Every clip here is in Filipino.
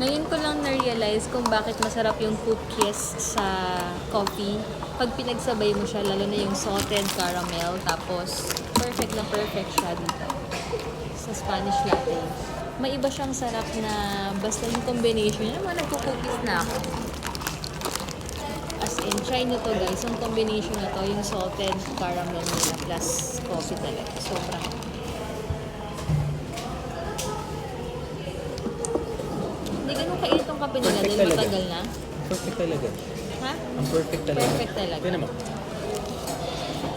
Ngayon ko lang na-realize kung bakit masarap yung cookies sa coffee. Pag pinagsabay mo siya, lalo na yung salted caramel, tapos perfect na perfect siya dito sa Spanish latte. May iba siyang sarap na basta yung combination. Yun naman, nagko-cookies na ako. As in, try nyo to guys. Yung combination na to, yung salted caramel nila plus coffee talaga. Sobrang kainit yung kape nila Perfect dahil talaga. matagal na. Perfect talaga. Ha? Ang perfect talaga. Perfect talaga. Tignan mo.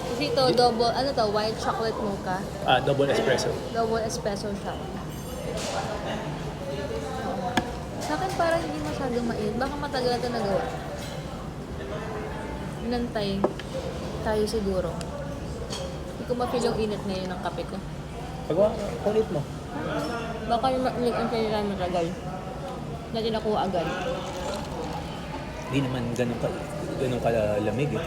Kasi ito, double, ano to, white chocolate mocha. Ah, double espresso. Double espresso siya. Sa akin parang hindi masyadong mainit. Baka matagal ito nagawa. Inantay tayo siguro. Hindi ko ma-feel yung init ngayon ng kape ko. Pagawa, kulit mo. Baka yung mainit ang kaya namin matagal. Natin nakuha agad. Hindi naman ganun ka, ganun kalamig eh.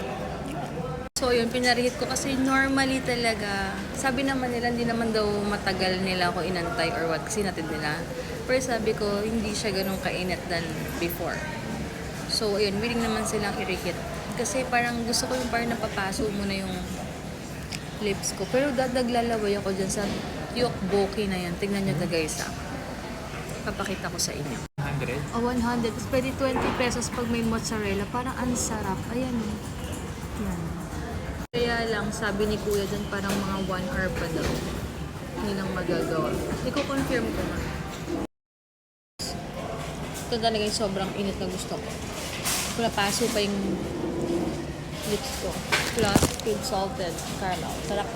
So yun, pinarihit ko kasi normally talaga, sabi naman nila hindi naman daw matagal nila ako inantay or what kasi natid nila. Pero sabi ko, hindi siya ganun kainit than before. So ayun, willing naman silang i-reheat. Kasi parang gusto ko yung parang napapaso mo na yung lips ko. Pero dadaglalaway ako dyan sa tteokbokki na yan. Tingnan nyo na guys ah. Papakita ko sa inyo. 100? O, 100. Tapos pwede 20 pesos pag may mozzarella. Parang ang sarap. Ayan. Yan. Kaya lang, sabi ni Kuya dyan, parang mga 1 hour pa daw. Hindi lang magagawa. Hindi ko nga. Ito talaga yung sobrang init na gusto ko. Pulapaso pa yung lips ko. Plus, filled salted caramel. Sarap.